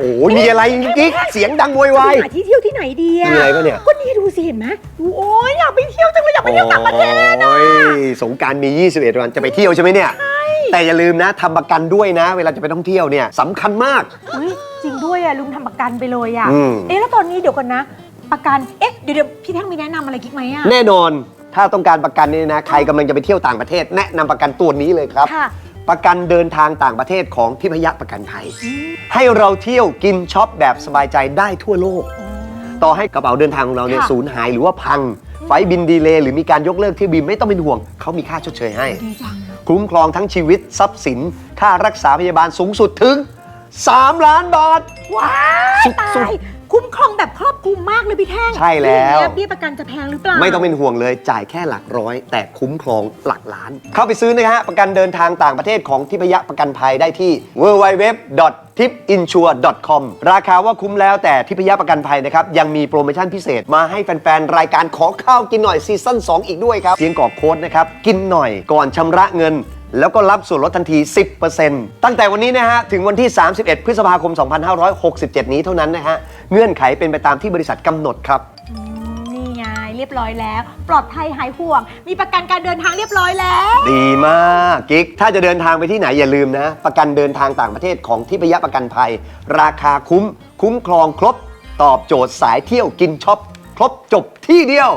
อ้โหมีอะไรกิ๊กเสียงดังโวยวาย หาที่เที่ยวที่ไหนดีอะมีอะไรปะเนี่ย ก็นี่ดูสิเห็นไหมดูโอ้ยอยากไปเที่ยวจังเลยอยากไปเที่ยวต่างประเทศโอ้ยสงกรารมี 21 วันจะไปเที่ยวใช่ไหมเนี่ย แต่อย่าลืมนะทำประกันด้วยนะ เวลาจะไปท่องเที่ยวเนี่ยสำคัญมากเฮ้ยจริงด้วยอะลุงทำประกันไปเลยอะอืม เอ๊ะแล้วตอนนี้เดี๋ยวกันนะ ประกันเอ๊ะเดี๋ยวเดี๋ยวพี่แท่งมีแนะนำอะไรกิ๊กไหมอะแน่นอนถ้าต้องการประกันเนี่ยนะ ใครกำลังจะไปเที่ยวต่างประเทศ แนะนำประกันตัวนี้เลยครับ ค่ะ ประกันเดินทางต่างประเทศของทิพยประกันภัยอืมให้เราเที่ยวกินช็อปแบบสบายใจได้ทั่วโลก ต่อให้กระเป๋าเดินทางของเราเนี่ยค่ะ สูญหายหรือว่าพัง ไฟล์บินดีเลย์หรือมีการยกเลิกที่ยวบินไม่ต้องเป็นห่วง เขามีค่าชดเชยให้ ดีจัง คุ้มครองทั้งชีวิตทรัพย์สิน ค่ารักษาพยาบาลสูงสุดถึง 3 ล้านบาท ว้ายสุดตาสุดย คุ้มครองแบบครอบคลุมมากเลยพี่แท่งใช่แล้ว อย่างเงี้ยเบี้ยประกันจะแพงหรือเปล่า ไม่ต้องเป็นห่วงเลยจ่ายแค่หลักร้อย แต่คุ้มครองหลักล้าน เข้าไปซื้อนะฮะ ประกันเดินทางต่างประเทศของทิพยประกันภัยได้ที่ www.tipinsure.com ราคาว่าคุ้มแล้วแต่ทิพยประกันภัยนะครับ ยังมีโปรโมชั่นพิเศษมาให้แฟนๆ รายการขอข้าวกินหน่อยซีซั่น2 อีกด้วยครับเพียงกรอกโค้ดนะครับ กินหน่อยก่อนชำระเงินแล้วก็รับส่วนลดทันที 10%ตั้งแต่วันนี้นะฮะ ถึงวันที่ 31 พฤษภาคม 2567 นี้เท่านั้นนะฮะ เงื่อนไขเป็นไปตามที่บริษัทกำหนดครับ อืมนี่ไงเรียบร้อยแล้ว ปลอดภัยหายห่วง มีประกันการเดินทางเรียบร้อยแล้ว ดีมากกิ๊ก ถ้าจะเดินทางไปที่ไหนอย่าลืมนะ ประกันเดินทางต่างประเทศของทิพยประกันภัย ราคาคุ้ม คุ้มครองครบ ตอบโจทย์สายเที่ยวกินช็อป ครบจบที่เดียว